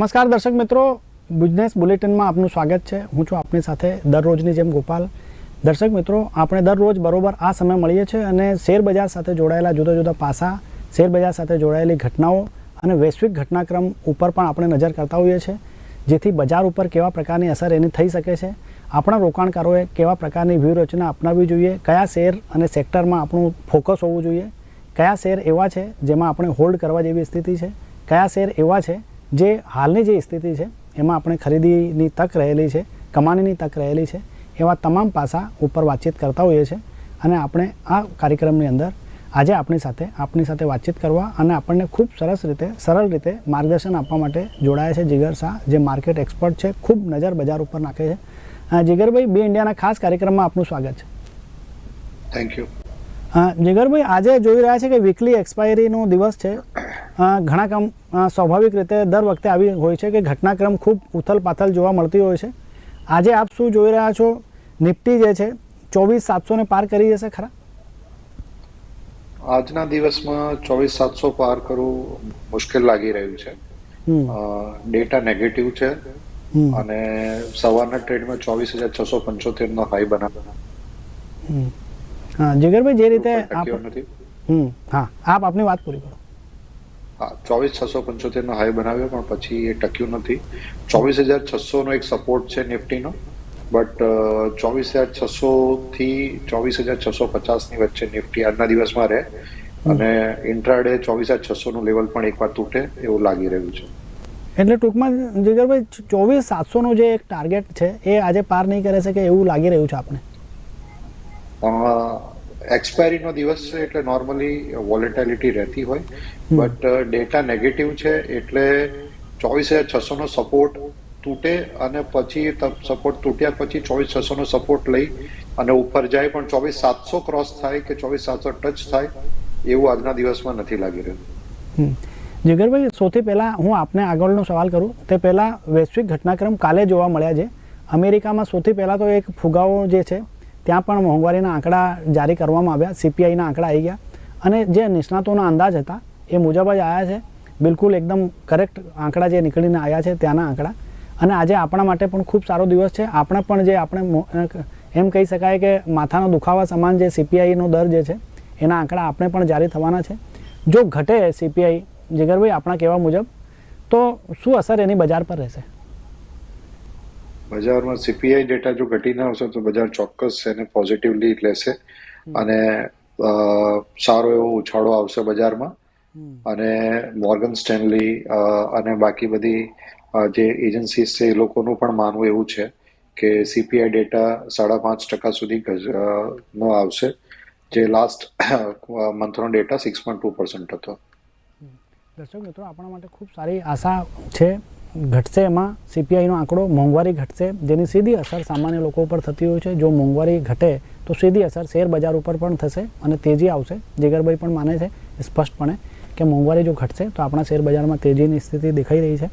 નમસ્કાર દર્શક મિત્રો, બિઝનેસ બુલેટિનમાં આપનું સ્વાગત છે. હું છું આપની સાથે દરરોજની જેમ ગોપાલ. દર્શક મિત્રો, આપણે દરરોજ બરોબર આ સમય મળીએ છીએ અને શેરબજાર સાથે જોડાયેલા જુદા જુદા પાસા, શેરબજાર સાથે જોડાયેલી ઘટનાઓ અને વૈશ્વિક ઘટનાક્રમ ઉપર પણ આપણે નજર કરતા હોઈએ છીએ. જેથી બજાર ઉપર કેવા પ્રકારની અસર એની થઈ શકે છે, આપણા રોકાણકારોએ કેવા પ્રકારની વ્યૂહરચના અપનાવવી જોઈએ, કયા શેર અને સેક્ટરમાં આપણું ફોકસ હોવું જોઈએ, કયા શેર એવા છે જેમાં આપણે હોલ્ડ કરવા જેવી સ્થિતિ છે, કયા શેર એવા છે જે હાલની જે સ્થિતિ છે એમાં આપણે ખરીદીની તક રહેલી છે કમાણીની તક રહેલી છે એવા તમામ પાસા ઉપર વાતચીત કરતા હોઈએ છીએ અને આપણે આ કાર્યક્રમની અંદર આજે આપણી સાથે આપણી સાથે વાતચીત કરવા અને આપણને ખૂબ સરસ રીતે સરળ રીતે માર્ગદર્શન આપવા માટે જોડાયા છે જીગર શાહ જે માર્કેટ એક્સપર્ટ છે ખૂબ નજર બજાર ઉપર નાખે છે. જીગરભાઈ બે ઇન્ડિયાના ખાસ કાર્યક્રમમાં આપનું સ્વાગત છે. થેન્ક યુ જીગરભાઈ આજે જોઈ રહ્યા છે કે વીકલી એક્સપાયરીનો દિવસ છે. ઘણા કામ સ્વાભાવિક રીતે દર વખતે આવી હોય છે કે ઘટનાક્રમ ખૂબ ઉથલ પાથલ જોવા મળતી હોય છે. આજે આપ શું જોઈ રહ્યા છો? નિફ્ટી જે છે ચોવીસ સાતસોને પાર કરી જશે ખરા? આજના દિવસમાં ચોવીસ સાતસો પાર કરવું મુશ્કેલ લાગી રહ્યું છે. ડેટા નેગેટિવ છે. અને સવારના ટ્રેડમાં ચોવીસ હજાર છસો પંચોતેર નો હાઈ બનાવ્યો હા જીગરભાઈ જે રીતે આપ હા આપ આપની વાત પૂરી કરો. હા ચોવીસ છસો પંચોતેર નો હાઈ બનાવ્યો પણ પછી એ ટક્યું નથી. ચોવીસ હજાર છસો નો એક સપોર્ટ છે નિફ્ટીનો બટ ચોવીસ હજાર છસો થી ચોવીસ હજાર છસો પચાસની વચ્ચે નિફ્ટી આજના દિવસમાં રહે. અને ઇન્ટ્રાડે ચોવીસ હજાર છસો નું લેવલ પણ એકવાર તૂટે એવું લાગી રહ્યું છે. એટલે ટૂંકમાં જીગરભાઈ ચોવીસ સાતસોનો જે એક ટાર્ગેટ છે એ આજે પાર નહીં કરે છે કે એવું લાગી રહ્યું છે આપણે એક્સપાયરી નો દિવસ છે એટલે નોર્મલી વોલેટિલિટી રહેતી હોય. બટ ડેટા નેગેટિવ છે એટલે ચોવીસ હજાર છસો નો સપોર્ટ તૂટે અને પછી સપોર્ટ તૂટ્યા પછી ચોવીસ છસો નો સપોર્ટ લઈ અને ઉપર જાય પણ ચોવીસ સાતસો ક્રોસ થાય કે ચોવીસ સાતસો ટચ થાય એવું આજના દિવસમાં નથી લાગી રહ્યું. જીગરભાઈ સૌથી પહેલાં હું આપને આગળનો સવાલ કરું. તે પહેલાં વૈશ્વિક ઘટનાક્રમ કાલે જોવા મળ્યા છે. અમેરિકામાં સૌથી પહેલાં તો એક ફુગાવો જે છે ત્યાં પણ મોંઘવારીના આંકડા જારી કરવામાં આવ્યા સીપીઆઈના આંકડા આવી ગયા. અને જે નિષ્ણાતોના અંદાજ હતા, એ મુજબ જ આવ્યા છે. બિલકુલ એકદમ કરેક્ટ આંકડા જે નીકળીને આવ્યા છે ત્યાંના આંકડા. અને આજે આપણા માટે પણ ખૂબ સારો દિવસ છે. આપણે પણ જે આપણે એમ કહી શકાય કે માથાનો દુખાવા સમાન જે સીપીઆઈનો દર જે છે, એના આંકડા આપણે પણ જારી થવાના છે. જો ઘટે સીપીઆઈ જીગરભાઈ, આપણા કહેવા મુજબ, તો શું અસર એની બજાર પર રહેશે? બજારમાં સીપીઆઈ ડેટા જો ઘટી ના આવશે તો બજાર ચોક્કસ એને પોઝિટિવલી લેશે અને સારો એવો ઉછાળો આવશે બજારમાં. અને મોર્ગન સ્ટેનલી અને બાકી બધી જે એજન્સીસ છે એ લોકોનું પણ માનવું એવું છે કે સીપીઆઈ ડેટા સાડા પાંચ ટકા સુધી નો આવશે. જે last મંથનો data six point two percent હતો. દર્શક મિત્રો આપણા માટે ખૂબ સારી આશા છે. ઘટશે એમાં સીપીઆઈનો આંકડો મોંઘવારી ઘટશે જેની સીધી અસર સામાન્ય લોકો ઉપર થતી હોય છે. જો મોંઘવારી ઘટે તો સીધી અસર શેર બજાર ઉપર પણ થશે અને તેજી આવશે. જીગરભાઈ પણ માને છે સ્પષ્ટપણે કે મોંઘવારી જો ઘટશે તો આપણા શેર બજારમાં તેજીની સ્થિતિ દેખાઈ રહી છે.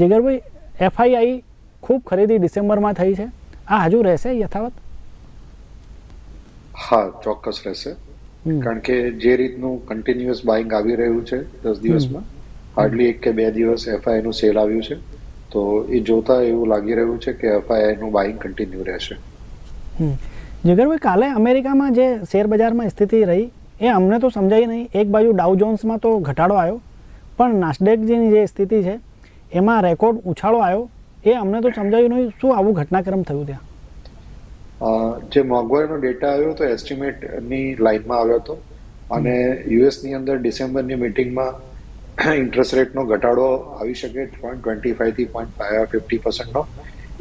જીગરભાઈ એફઆઈઆઈ ખૂબ ખરીદી ડિસેમ્બરમાં થઈ છે. આ હજુ રહેશે યથાવત? હા ચોક્કસ રહેશે. કારણ કે જે રીતનું કન્ટિન્યુઅસ બાઇંગ આવી રહ્યું છે દસ દિવસમાં હાર્ડલી એક કે બે દિવસ એફઆઈ નું સેલ આવ્યું છે. તો એ જોતા એવું લાગી રહ્યું છે કે એફઆઈ નું બાઇંગ કન્ટિન્યુ રહેશે. હમ. જીગરભાઈ કાલે અમેરિકામાં જે શેર બજારમાં સ્થિતિ રહી એ અમને તો સમજાઈ નહીં. એક બાજુ ડાઉ જોન્સમાં તો ઘટાડો આવ્યો પણ નાસ્ડેકજીની જે સ્થિતિ છે એમાં રેકોર્ડ ઉછાળો આવ્યો. એ અમને તો સમજાયું નહીં. શું આવું ઘટનાક્રમ થયું ત્યાં? જે મોંઘવારીનો ડેટા આવ્યો તો એસ્ટિમેટની લાઇનમાં આવ્યો હતો. અને યુએસની અંદર ડિસેમ્બરની મિટિંગમાં ઇન્ટરેસ્ટ રેટનો ઘટાડો આવી શકે પોઈન્ટ ટ્વેન્ટી ફાઈવથી પોઈન્ટ ફાઈવ ફિફ્ટી પર્સન્ટનો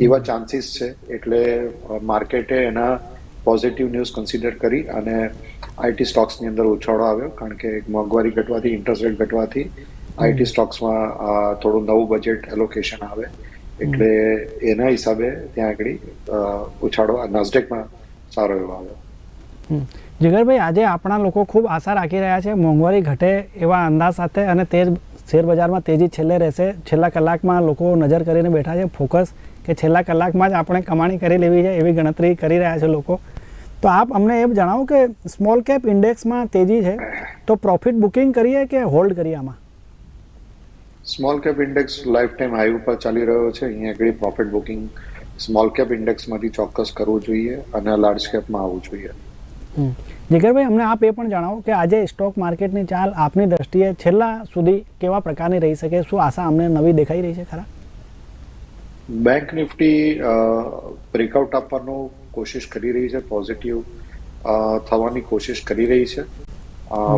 એવા ચાન્સીસ છે. એટલે માર્કેટે એના પોઝિટિવ ન્યૂઝ કન્સિડર કરી અને આઈટી સ્ટોક્સની અંદર ઉછાળો આવ્યો. કારણ કે મોંઘવારી ઘટવાથી ઇન્ટરેસ્ટ રેટ ઘટવાથી આઈટી સ્ટોક્સમાં થોડું નવું બજેટ એલોકેશન આવે. એટલે એના હિસાબે ત્યાં આગળ ઉછાળો નાસ્ડેકમાં સારો એવો આવ્યો. જીગરભાઈ, આજે આપણા લોકો ખૂબ આશા રાખી રહ્યા છે મોંઘવારી ઘટે એવા અંદાજ સાથે અને તે શેરબજારમાં તેજી છેલ્લે રહેશે. છેલ્લા કલાકમાં લોકો નજર કરીને બેઠા છે ફોકસ કે છેલ્લા કલાકમાં જ આપણે કમાણી કરી લેવી છે એવી ગણતરી કરી રહ્યા છે લોકો. તો આપ અમને એ જણાવો કે સ્મોલ કેપ ઇન્ડેક્સમાં તેજી છે તો પ્રોફિટ બુકિંગ કરીએ કે હોલ્ડ કરીએ આમાં? Small cap index life time high ઉપર ચાલી રહ્યો છે. અહીંયા આગળ પ્રોફિટ બુકિંગ સ્મોલ કેપ ઇન્ડેક્સમાંથી ચોક્કસ કરવું જોઈએ અને લાર્જ કેપમાં આવવું જોઈએ. જીગરભાઈ અમને આપ એ પણ જણાવો કે આજે સ્ટોક માર્કેટની ચાલ આપની દ્રષ્ટિએ છેલ્લા સુધી કેવા પ્રકારની રહી શકે? શું આશા અમને નવી દેખાઈ રહી છે ખરા? બેંક નિફ્ટી બ્રેકઆઉટ આપવાનો કોશિશ કરી રહી છે પોઝિટિવ થવાની કોશિશ કરી રહી છે.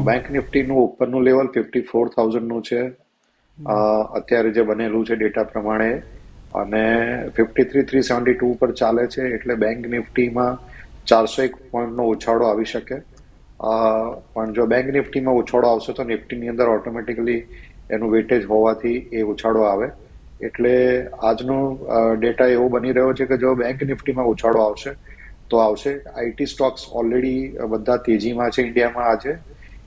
બેંક નિફ્ટીનું ઉપરનું લેવલ ફિફ્ટી ફોર થાઉઝન્ડનું છે. અત્યારે જે બનેલું છે ડેટા પ્રમાણે અને fifty three three seventy two પર ચાલે છે એટલે બેંક નિફ્ટીમાં ચારસો એક પોઈન્ટનો ઉછાળો આવી શકે. પણ જો બેંક નિફ્ટીમાં ઉછાળો આવશે તો નિફ્ટીની અંદર ઓટોમેટિકલી એનું વેટેજ હોવાથી એ ઉછાળો આવે. એટલે આજનો ડેટા એવો બની રહ્યો છે કે જો બેંક નિફ્ટીમાં ઉછાળો આવશે, તો આવશે. આઈટી સ્ટોક્સ ઓલરેડી બધા તેજીમાં છે ઇન્ડિયામાં આજે.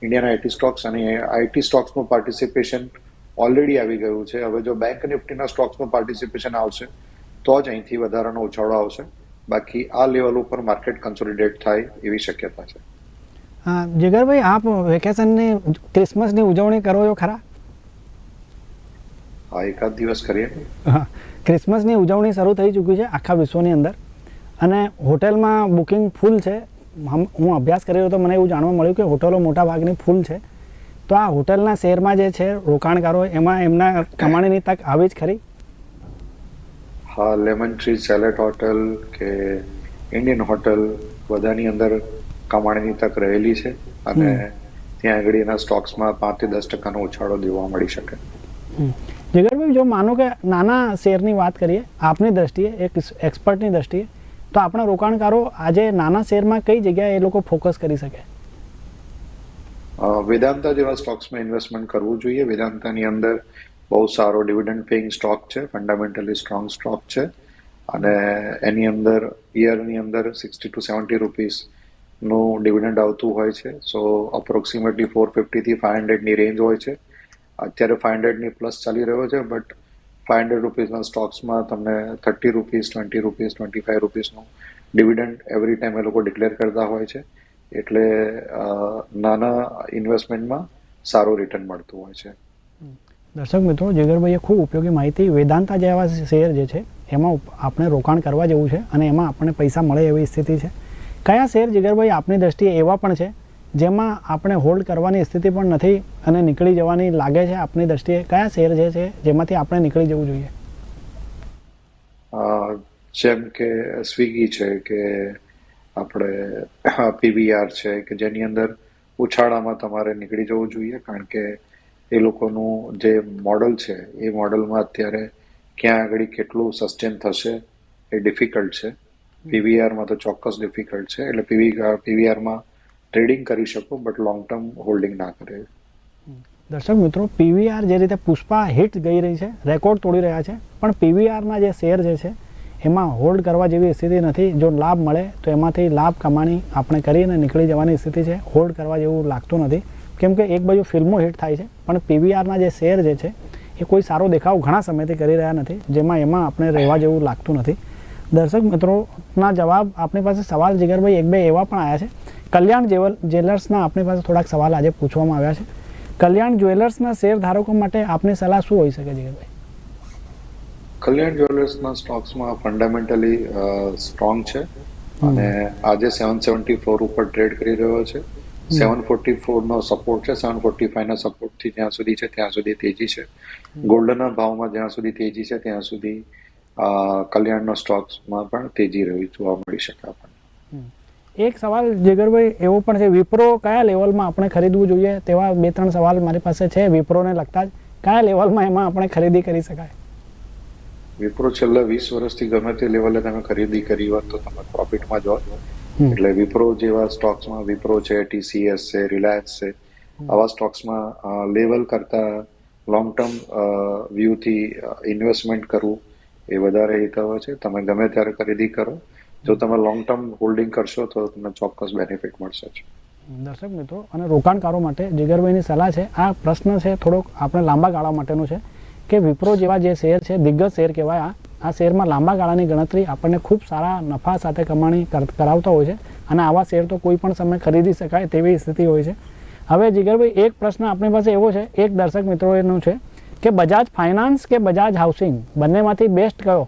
ઇન્ડિયાના આઈટી સ્ટોક્સ અને આઈટી સ્ટોક્સનું પાર્ટિસિપેશન ઓલરેડી આવી ગયું છે. હવે જો બેંક નિફ્ટીના સ્ટોક્સનું પાર્ટિસિપેશન આવશે, તો જ અહીંથી વધારાનો ઉછાળો આવશે. બાકી આ લેવલ ઉપર માર્કેટ કન્સોલિડેટ થાય એવી શક્યતા છે. હા, જીગરભાઈ આપ વેકેશનની ક્રિસમસની ઉજવણી કરો છો ખરા? હા એકાદ દિવસ કરીએ. હા ક્રિસમસની ઉજવણી શરૂ થઈ ચૂકી છે આખા વિશ્વની અંદર. અને હોટેલમાં બુકિંગ ફૂલ છે. હું અભ્યાસ કરી રહ્યો તો મને એવું જાણવા મળ્યું કે હોટલો મોટા ભાગની ફૂલ છે. તો આ હોટલના શેરમાં જે છે રોકાણકારો એમાં એમના કમાણીની તક આવી જ ખરી? હા લેમન ટ્રી સેલેટ હોટલ કે ઇન્ડિયન હોટલ બધાની અંદર કમાણીની તક રહેલી છે અને ત્યાં આગળ એના સ્ટોક્સમાં પાંચથી દસ ટકાનો ઉછાળો જોવા મળી શકે. જગરભાઈ જો માનો કે નાના શેરની વાત કરીએ આપની દ્રષ્ટિએ એક એક્સપર્ટની દ્રષ્ટિએ તો આપણા રોકાણકારો આજે નાના શેરમાં કઈ જગ્યાએ એ લોકો ફોકસ કરી શકે? વેદાંતા જેવા સ્ટોક્સમાં ઇન્વેસ્ટમેન્ટ કરવું જોઈએ. વેદાંતાની અંદર બહુ સારો ડિવિડન્ડ પેઇંગ સ્ટોક છે ફંડામેન્ટલી સ્ટ્રોંગ સ્ટોક છે. અને એની અંદર યરની અંદર સિક્સટી ટુ સેવન્ટી રૂપીસનું ડિવિડન્ડ આવતું હોય છે. સો અપ્રોક્સિમેટલી ફોર ફિફ્ટીથી ફાઇવ હંડ્રેડની રેન્જ હોય છે. અત્યારે ફાઇવ હંડ્રેડની પ્લસ ચાલી રહ્યો છે બટ ફાઇવ હંડ્રેડ રૂપીસના સ્ટોક્સમાં તમને thirty rupees twenty rupees twenty five રૂપીસનું dividend every time એ લોકો ડિક્લેર કરતા હોય છે. એટલે નાના ઇન્વેસ્ટમેન્ટમાં સારું રિટર્ન મળતું હોય છે. દર્શક મિત્રો જીગરભાઈએ ખૂબ ઉપયોગી માહિતી વેદાંતા જેવા શેર જે છે, એમાં આપણે રોકાણ કરવા જેવું છે અને એમાં આપણને પૈસા મળે એવી સ્થિતિ છે. કયા શેર જીગરભાઈ આપની દ્રષ્ટિએ એવા પણ છે, જેમાં આપણે હોલ્ડ કરવાની સ્થિતિ પણ નથી અને નીકળી જવાની લાગે છે આપની દ્રષ્ટિએ? કયા શેર જે છે, જેમાંથી આપણે નીકળી જવું જોઈએ? જેમ કે સ્વિગી છે કે આપણે પીવીઆર છે કે જેની અંદર ઉછાળામાં તમારે નીકળી જવું જોઈએ કારણ કે એ લોકોનું જે મોડલ છે એ મોડલમાં અત્યારે ક્યાં આગળ કેટલું સસ્ટેન થશે એ ડિફિકલ્ટ છે. પીવીઆરમાં તો ચોક્કસ ડિફિકલ્ટ છે. એટલે પીવી પીવીઆરમાં ટ્રેડિંગ કરી શકો બટ લોંગ ટર્મ હોલ્ડિંગ ના કરે. દર્શક મિત્રો પીવીઆર જે રીતે પુષ્પા હિટ ગઈ રહી છે રેકોર્ડ તોડી રહ્યા છે પણ પીવીઆરના જે શેર જે છે એમાં હોલ્ડ કરવા જેવી સ્થિતિ નથી. જો લાભ મળે તો એમાંથી લાભ કમાણી આપણે કરીને નીકળી જવાની સ્થિતિ છે. હોલ્ડ કરવા જેવું લાગતું નથી. કેમ કે એક બાજુ ફિલ્મો હિટ થાય છે, પણ પીવીઆરના જે શેર જે છે, એ કોઈ સારો દેખાવ ઘણા સમયથી કરી રહ્યા નથી, જેમાં એમાં આપણે રહેવા જેવું લાગતું નથી. દર્શક મિત્રોના જવાબ આપણી પાસે સવાલ જીગરભાઈ એક બે એવા પણ આવ્યા છે. કલ્યાણ જેવલ, જ્વેલર્સના આપણી પાસે થોડાક સવાલ આજે પૂછવામાં આવ્યા છે. કલ્યાણ જ્વેલર્સના શેર ધારકો માટે આપની સલાહ શું હોઈ શકે જીગરભાઈ? કલ્યાણ જ્વેલર્સના સ્ટોક્સમાં ફંડામેન્ટલી સ્ટ્રોંગ છે. અને આજે સેવન સેવન્ટી ફોર ઉપર ટ્રેડ કરી રહ્યો છે. સેવન ફોર્ટી ફોરનો સપોર્ટ છે સેવન ફોર્ટી ફાઈવના સપોર્ટથી જ્યાં સુધી છે ત્યાં સુધી તેજી છે. ગોલ્ડના ભાવમાં જ્યાં સુધી તેજી છે ત્યાં સુધી કલ્યાણનો સ્ટોક્સમાં પણ તેજી રહી જોવા મળી શકે આપણને. એક સવાલ જીગરભાઈ એવો પણ છે વિપ્રો કયા લેવલમાં આપણે ખરીદવું જોઈએ? તેવા બે ત્રણ સવાલ મારી પાસે છે વિપ્રોને લગતા જ. કયા લેવલમાં એમાં આપણે ખરીદી કરી શકાય? વિપ્રો છેલ્લા વીસ વર્ષથી ગમે તે લેવલે તમે ખરીદી કરી હોત તો તમે પ્રોફિટમાં જ હોત. એટલે વિપ્રો જેવા સ્ટોક્સમાં વિપ્રો છે ટીસીએસ છે રિલાયન્સ છે આવા સ્ટોક્સમાં લેવલ કરતા લોંગ ટર્મ વ્યૂથી ઇન્વેસ્ટમેન્ટ કરવું એ વધારે હિતાવ છે. તમે ગમે ત્યારે ખરીદી કરો. જો તમે લોંગ ટર્મ હોલ્ડિંગ કરશો તો તમને ચોક્કસ બેનિફિટ મળશે છે દર્શક મિત્રો અને રોકાણકારો માટે જીગરભાઈની સલાહ છે આ પ્રશ્ન છે થોડોક આપણે લાંબા ગાળા માટેનો છે કે વિપ્રો જેવા જે શેર છે દિગ્ગજ શેર કહેવાય આ આ શેરમાં લાંબા ગાળાની ગણતરી આપણને ખૂબ સારા નફા સાથે કમાણી કર- કરાવતા હોય છે અને આવા શેર તો કોઈ પણ સમય ખરીદી શકાય તેવી સ્થિતિ હોય છે. હવે જીગરભાઈ એક પ્રશ્ન આપણી પાસે એવો છે એક દર્શક મિત્રોનું છે કે બજાજ ફાઇનાન્સ કે બજાજ હાઉસિંગ બંનેમાંથી બેસ્ટ કયો?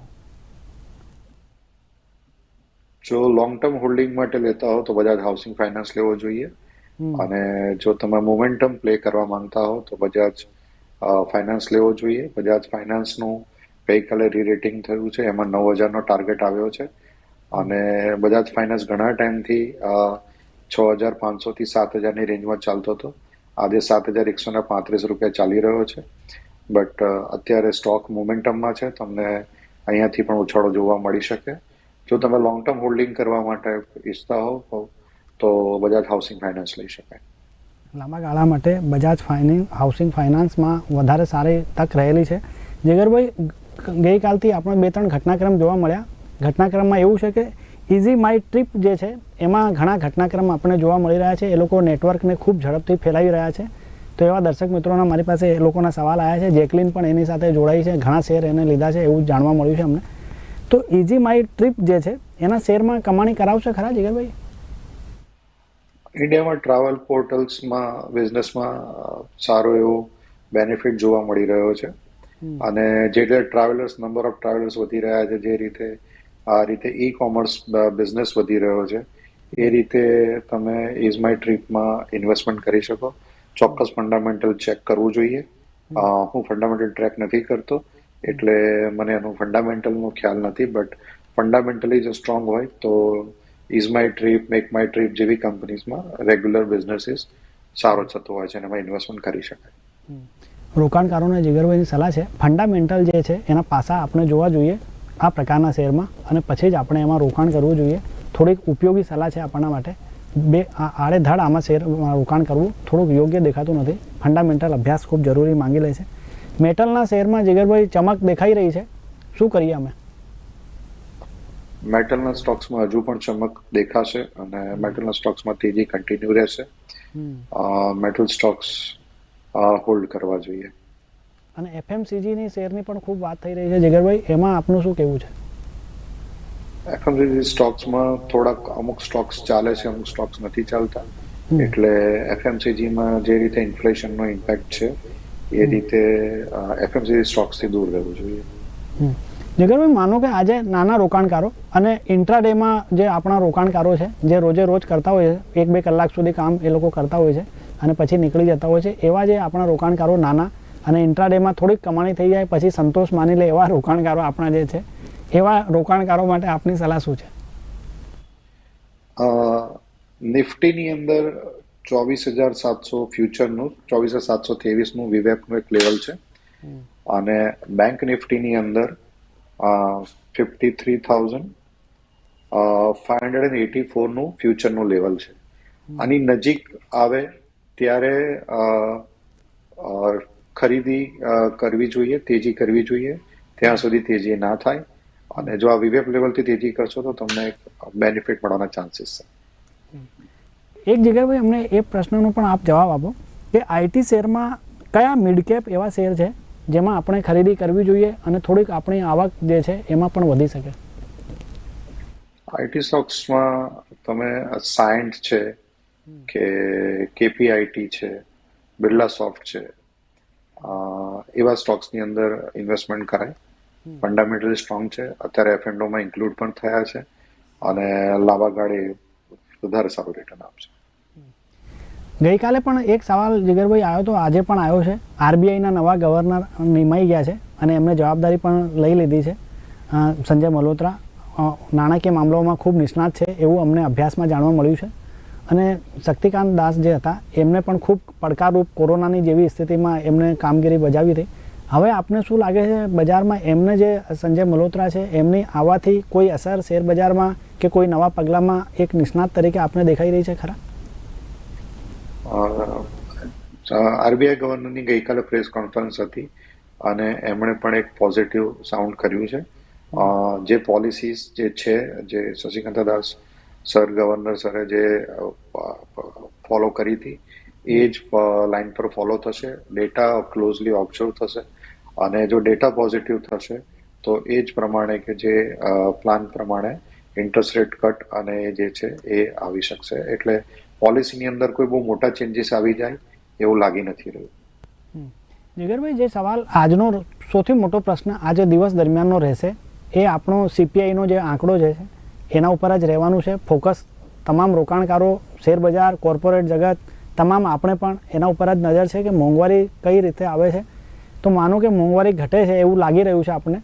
જો લોંગ ટર્મ હોલ્ડિંગ માટે લેતા હો તો બજાજ હાઉસિંગ ફાઇનાન્સ લેવો જોઈએ. અને જો તમે મોમેન્ટમ પ્લે કરવા માંગતા હો તો બજાજ ફાઇનાન્સ લેવો જોઈએ. બજાજ ફાઇનાન્સનું ગઈકાલે રીરેટિંગ થયું છે. એમાં નવ હજારનો ટાર્ગેટ આવ્યો છે. અને બજાજ ફાઇનાન્સ ઘણા ટાઈમથી છ હજાર પાંચસોથી સાત હજારની રેન્જમાં ચાલતો હતો. આજે સાત હજાર એકસો ને પાંત્રીસ રૂપિયા ચાલી રહ્યો છે. બટ અત્યારે સ્ટોક મોમેન્ટમમાં છે. તમને અહીંયાથી પણ ઉછાળો જોવા મળી શકે. જો તમે લોંગ ટર્મ હોલ્ડિંગ કરવા માટે ઈચ્છતા હો તો બજાજ હાઉસિંગ ફાઇનાન્સ લઈ શકાય. લાંબા ગાળા માટે બજાજ ફાઇનિંગ હાઉસિંગ ફાઇનાન્સમાં વધારે સારી તક રહેલી છે. જીગરભાઈ ગઈકાલથી આપણે બે ત્રણ ઘટનાક્રમ જોવા મળ્યા. ઘટનાક્રમમાં એવું છે કે ઇઝી માય ટ્રીપ જે છે, એમાં ઘણા ઘટનાક્રમ આપણે જોવા મળી રહ્યા છે. એ લોકો નેટવર્કને ખૂબ ઝડપથી ફેલાવી રહ્યા છે. તો એવા દર્શક મિત્રોના મારી પાસે એ લોકોના સવાલ આવ્યા છે. જેકલિન પણ એની સાથે જોડાઈ છે. ઘણા શેર એને લીધા છે એવું જાણવા મળ્યું છે અમને. તો ઇઝી માય ટ્રીપ જે છે, એના શેરમાં કમાણી કરાવશે ખરા જીગરભાઈ? ઇન્ડિયામાં ટ્રાવેલ પોર્ટલ્સમાં બિઝનેસમાં સારો એવો બેનિફિટ જોવા મળી રહ્યો છે. અને જે રીતે ટ્રાવેલર્સ નંબર ઓફ ટ્રાવેલર્સ વધી રહ્યા છે જે રીતે આ રીતે ઈ કોમર્સ બિઝનેસ વધી રહ્યો છે એ રીતે તમે ઇઝ માય ટ્રીપમાં ઇન્વેસ્ટમેન્ટ કરી શકો. ચોક્કસ ફંડામેન્ટલ ચેક કરવું જોઈએ. હું ફંડામેન્ટલ ટ્રેક નથી કરતો એટલે મને એનું ફંડામેન્ટલનો ખ્યાલ નથી બટ ફંડામેન્ટલી જો સ્ટ્રોંગ હોય તો Ease My Trip Make My Trip જેવી કંપનીઝમાં રેગ્યુલર બિઝનેસીસ સારો થતો હોય છે અને એમાં ઇન્વેસ્ટમેન્ટ કરી શકાય. રોકાણકારોને જીગરભાઈની સલાહ છે ફંડામેન્ટલ જે છે એના પાસા આપણે જોવા જોઈએ આ પ્રકારના શેરમાં અને પછી જ આપણે એમાં રોકાણ કરવું જોઈએ. થોડીક ઉપયોગી સલાહ છે આપણા માટે. બે આ આડેધડ આમાં શેરમાં રોકાણ કરવું થોડુંક યોગ્ય દેખાતું નથી. ફંડામેન્ટલ અભ્યાસ ખૂબ જરૂરી માંગી લે છે. મેટલના શેરમાં જીગરભાઈ ચમક દેખાઈ રહી છે. શું કરીએ અમે? મેટલના સ્ટોક્સમાં હજુ પણ ચમક દેખાશે અને મેટલના સ્ટોક્સમાં તેજી કન્ટિન્યુ રહેશે. મેટલ સ્ટોક્સ હોલ્ડ કરવા જોઈએ. અને એફએમસીજીની શેરની પણ ખૂબ વાત થઈ રહી છે. જીગરભાઈ એમાં આપનું શું કહેવું છે? એફએમસીજી સ્ટોક્સમાં થોડાક અમુક સ્ટોક્સ ચાલે છે અમુક સ્ટોક્સ નથી ચાલતા. એટલે એફએમસીજીમાં જે રીતે ઇન્ફ્લેશનનો ઇમ્પેક્ટ છે એ રીતે એફએમસીજી સ્ટોક્સથી દૂર રહેવું જોઈએ. જગરભાઈ માનો કે આજે નાના રોકાણકારો અને ઇન્ટ્રાડેમાં જે આપણા રોકાણકારો છે જે રોજે રોજ કરતા હોય છે એક બે કલાક સુધી કામ એ લોકો કરતા હોય છે અને પછી નીકળી જતા હોય છે. એવા જે આપણા રોકાણકારો નાના અને ઇન્ટ્રાડેમાં થોડીક કમાણી થઈ જાય પછી સંતોષ માની લે એવા રોકાણકારો આપણા જે છે એવા રોકાણકારો માટે આપની સલાહ શું છે? નિફ્ટીની અંદર ચોવીસ હજાર સાતસો ફ્યુચરનું ચોવીસ હજાર સાતસો ત્રેવીસનું વિવેકનું એક લેવલ છે. અને બેંક નિફ્ટીની અંદર fifty three thousand five hundred and eighty ફોરનું ફ્યુચરનું લેવલ છે. આની નજીક આવે ત્યારે ખરીદી કરવી જોઈએ તેજી કરવી જોઈએ. ત્યાં સુધી તેજી ના થાય. અને જો આ વિવેક લેવલથી તેજી કરશો તો તમને બેનિફિટ મળવાના ચાન્સીસ છે. એક જગ્યાએ અમને એ પ્રશ્નનો પણ આપ જવાબ આપો કે આઈટી શેરમાં કયા મિડ કેપ એવા શેર છે જેમાં આપણે ખરીદી કરવી જોઈએ અને થોડીક આપણી આવક જે છે એમાં પણ વધી શકે? આઈટી સ્ટોક્સમાં તમે સાયન્ટ છે કે કેપીઆઈટી છે બિરલા સોફ્ટ છે એવા સ્ટોક્સની અંદર ઇન્વેસ્ટમેન્ટ કરાય. ફંડામેન્ટલી સ્ટ્રોંગ છે. અત્યારે એફએનડોમાં ઇન્ક્લુડ પણ થયા છે અને લાંબા ગાળે વધારે સારું રિટર્ન આપશે. ગઈકાલે પણ એક સવાલ જીગરભાઈ આવ્યો તો આજે પણ આવ્યો છે. આરબીઆઈના નવા ગવર્નર નિમાઈ ગયા છે અને એમને જવાબદારી પણ લઈ લીધી છે. સંજય મલ્હોત્રા નાણાકીય મામલાઓમાં ખૂબ નિષ્ણાત છે એવું અમને અભ્યાસમાં જાણવા મળ્યું છે. અને શક્તિકાંત દાસ જે હતા, એમને પણ ખૂબ પડકારરૂપ કોરોનાની જેવી સ્થિતિમાં એમને કામગીરી બજાવી હતી. હવે આપને શું લાગે છે, બજારમાં એમને જે સંજય મલ્હોત્રા છે, એમની આવવાથી કોઈ અસર શેર બજારમાં કે કોઈ નવા પગલામાં એક નિષ્ણાત તરીકે આપને દેખાઈ રહી છે ખરા? આરબીઆઈ ગવર્નરની ગઈકાલે પ્રેસ કોન્ફરન્સ હતી અને એમણે પણ એક પોઝિટિવ સાઉન્ડ કર્યું છે. જે પોલિસીસ જે છે, જે શશિકાંત દાસ સર ગવર્નર સરે જે ફોલો કરી હતી, એ જ લાઈન પર ફોલો થશે, ડેટા ક્લોઝલી ઓબ્ઝર્વ થશે, અને જો ડેટા પોઝિટિવ થશે, તો એ જ પ્રમાણે કે જે પ્લાન પ્રમાણે ઇન્ટરેસ્ટ રેટ કટ અને જે છે એ આવી શકશે. એટલે પોલિસીની અંદર કોઈ બહુ મોટા ચેન્જીસ આવી જાય એવું લાગી નથી રહ્યું. જીગરભાઈ જે સવાલ આજનો સૌથી મોટો પ્રશ્ન આજે દિવસ દરમિયાનનો રહેશે, એ આપણો સીપીઆઈનો જે આંકડો જે છે એના ઉપર જ રહેવાનું છે. ફોકસ તમામ રોકાણકારો શેરબજાર કોર્પોરેટ જગત તમામ આપણે પણ એના ઉપર જ નજર છે કે મોંઘવારી કઈ રીતે આવે છે. તો માનો કે મોંઘવારી ઘટે છે એવું લાગી રહ્યું છે આપણને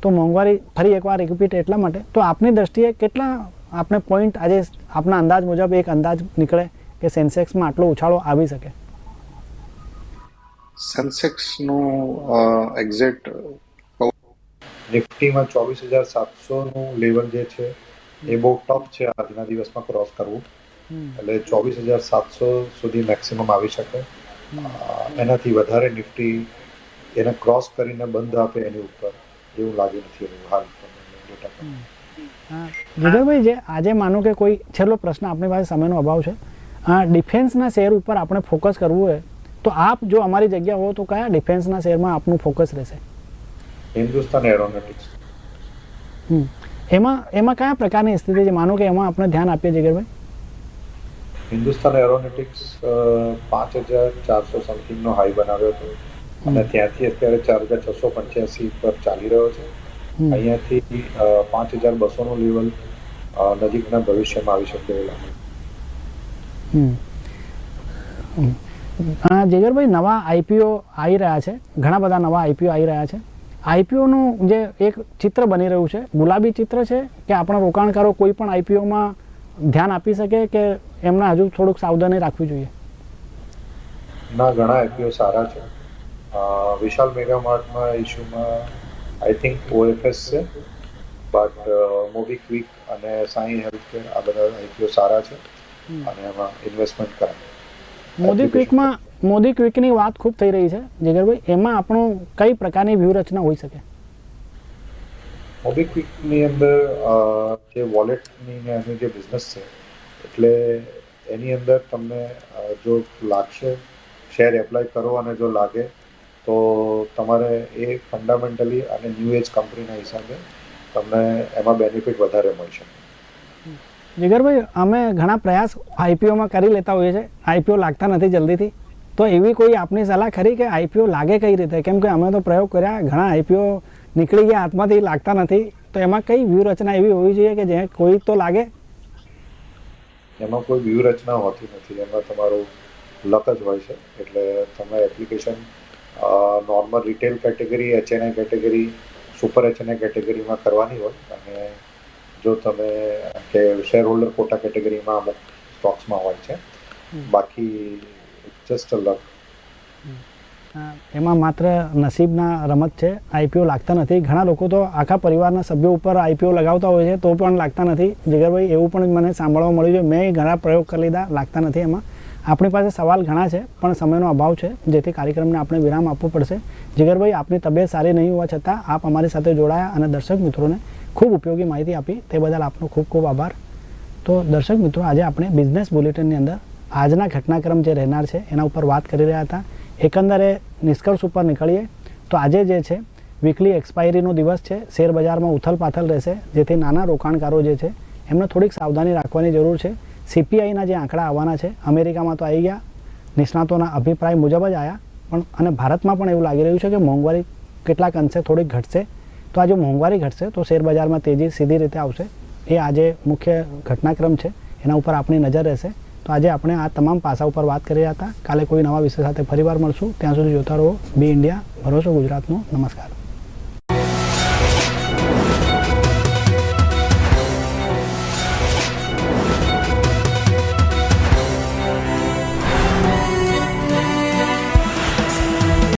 તો મોંઘવારી ફરી એકવાર રિપીટ એટલા માટે. તો આપની દ્રષ્ટિએ કેટલા આપણે પોઈન્ટ આજે આપના અંદાજ મુજબ એક અંદાજ નીકળે કે સેન્સેક્સમાં આટલો ઉછાળો આવી શકે? સેન્સેક્સનું એક્ઝેક્ટ નિફ્ટીમાં ચોવીસ હજાર સાતસોનું લેવલ જે છે એ બહુ ટફ છે આજના દિવસમાં ક્રોસ કરવું. એટલે ચોવીસ હજાર સાતસો સુધી મેક્સિમમ આવી શકે. એનાથી વધારે નિફ્ટી એને ક્રોસ કરીને બંધ આપે એની ઉપર એવું લાગી નથી રહ્યું હાલ. જીગરભાઈ જે આજે માનો કે કોઈ છેલ્લો પ્રશ્ન આપણી પાસે સમયનો અભાવ છે. ડિફેન્સના શેર ઉપર આપણે ફોકસ કરવું હોય તો આપ જો અમારી જગ્યા હો તો કયા ડિફેન્સના શેરમાં આપનું ફોકસ રહેશે? Hindustan Aeronautics hmm. એમાં એમાં કયા પ્રકારની સ્થિતિ છે? માનો કે એમાં આપણે ધ્યાન આપીએ જગરભાઈ હિન્દુસ્તાન એરોનોટિક્સ પાંચ હજાર ચારસો સમથિંગનો હાઈ બનાવ્યો હતો. અને ત્યાંથી અત્યારે ચાર હજાર છસો પંચ્યાસી પર ચાલી રહ્યો છે. અહીંયાથી પાંચ હજાર બસોનું લેવલ નજીકના ભવિષ્યમાં આવી શકે એવું. જીગરભાઈ નવા આઈપીઓ આવી રહ્યા છે. ઘણા બધા નવા આઈપીઓ આવી રહ્યા છે. આઈપીઓનું જે એક ચિત્ર બની રહ્યું છે ગુલાબી ચિત્ર છે કે આપણા રોકાણકારો કોઈ પણ આઈપીઓમાં ધ્યાન આપી શકે કે એમને હજુ થોડુંક સાવધાની રાખવી જોઈએ? ના ઘણા આઈપીઓ સારા છે. વિશાલ મેગા માર્ટમાં ઇશ્યુમાં આઈ થિંક ઓએફએસ છે બટ મોબી ક્વિક અને સાઈ હેલ્થકેર આ બધા આઈપીઓ સારા છે. અને એમાં ઇન્વેસ્ટમેન્ટ કરાય. મોદી ક્વિકમાં મોદી ક્વિકની વાત ખૂબ થઈ રહી છે જીગરભાઈ એમાં આપણું કઈ પ્રકારની વ્યૂહરચના હોઈ શકે? મોબીક્વિકની અંદર જે વોલેટની ને એનું જે બિઝનેસ છે એટલે એની અંદર તમને જો લાગશે શેર એપ્લાય કરો અને જો લાગે તો તમારે એ ફંડામેન્ટલી અને ન્યૂ એજ કંપનીના હિસાબે તમને એમાં બેનિફિટ વધારે મળશે જીગરભાઈ, અમે ઘણા પ્રયાસ આઈપીઓમાં કરી લેતા હોઈએ છીએ. આઈપીઓ લાગતા નથી જલ્દીથી. તો એવી કોઈ આપની સલાહ ખરી કે આઈપીઓ લાગે કઈ રીતે? કેમ કે અમે તો પ્રયોગ કર્યા, ઘણા આઈપીઓ નીકળી ગયા, હાથમાંથી લાગતા નથી. તો એમાં કઈ વ્યૂહરચના એવી હોવી જોઈએ કે જે કોઈ તો લાગે? એમાં કોઈ વ્યૂહરચના હોતી નથી. એમાં તમારું લક જ હોય છે. એટલે તમે application normal retail category, HNI category, super HNI કેટેગરીમાં કરવાની હોય. અને જો તમે કે શેર હોલ્ડર કોટા કેટેગરીમાં અમુક સ્ટોક્સમાં હોય છે. બાકી જસ્ટ લક એમાં માત્ર નસીબના રમત છે. આઈપીઓ લાગતા નથી. ઘણા લોકો તો આખા પરિવારના સભ્યો ઉપર આઈપીઓ લગાવતા હોય છે તો પણ લાગતા નથી. જીગરભાઈ એવું પણ મને સાંભળવા મળ્યું છે. મેં ઘણા પ્રયોગ કરી લીધા લાગતા નથી એમાં. આપણી પાસે સવાલ ઘણા છે પણ સમયનો અભાવ છે જેથી કાર્યક્રમને આપણે વિરામ આપવો પડશે. જીગરભાઈ આપની તબિયત સારી નહીં હોવા છતાં આપ અમારી સાથે જોડાયા અને દર્શક મિત્રોને ખૂબ ઉપયોગી માહિતી આપી. તે બદલ આપનો ખૂબ ખૂબ આભાર. તો દર્શક મિત્રો, આજે આપણે બિઝનેસ બુલેટિનની અંદર આજના ઘટનાક્રમ જે રહેનાર છે, એના ઉપર વાત કરી રહ્યા હતા. એકંદરે નિષ્કર્ષ ઉપર નીકળીએ તો આજે જે છે વીકલી એક્સપાયરીનો દિવસ છે. શેર બજારમાં ઉથલપાથલ રહેશે. જેથી નાના રોકાણકારો જે છે, એમને થોડીક સાવધાની રાખવાની જરૂર છે. સીપીઆઈના જે આંકડા આવવાના છે, અમેરિકામાં તો આવી ગયા. નિષ્ણાતોના અભિપ્રાય મુજબ જ આવ્યા પણ અને ભારતમાં પણ એવું લાગી રહ્યું છે કે મોંઘવારી કેટલાક અંશે થોડીક ઘટશે. તો આ જો મોંઘવારી ઘટશે, તો શેર બજારમાં તેજી સીધી રીતે આવશે. એ આજે મુખ્ય ઘટનાક્રમ છે. એના ઉપર આપણી નજર રહેશે. તો આજે આપણે આ તમામ પાસા ઉપર વાત કરી રહ્યા હતા. કાલે કોઈ નવા વિષય સાથે ફરીવાર મળશું. ત્યાં સુધી જોતા રહો. Be India. ભરોસો ગુજરાતનો. નમસ્કાર.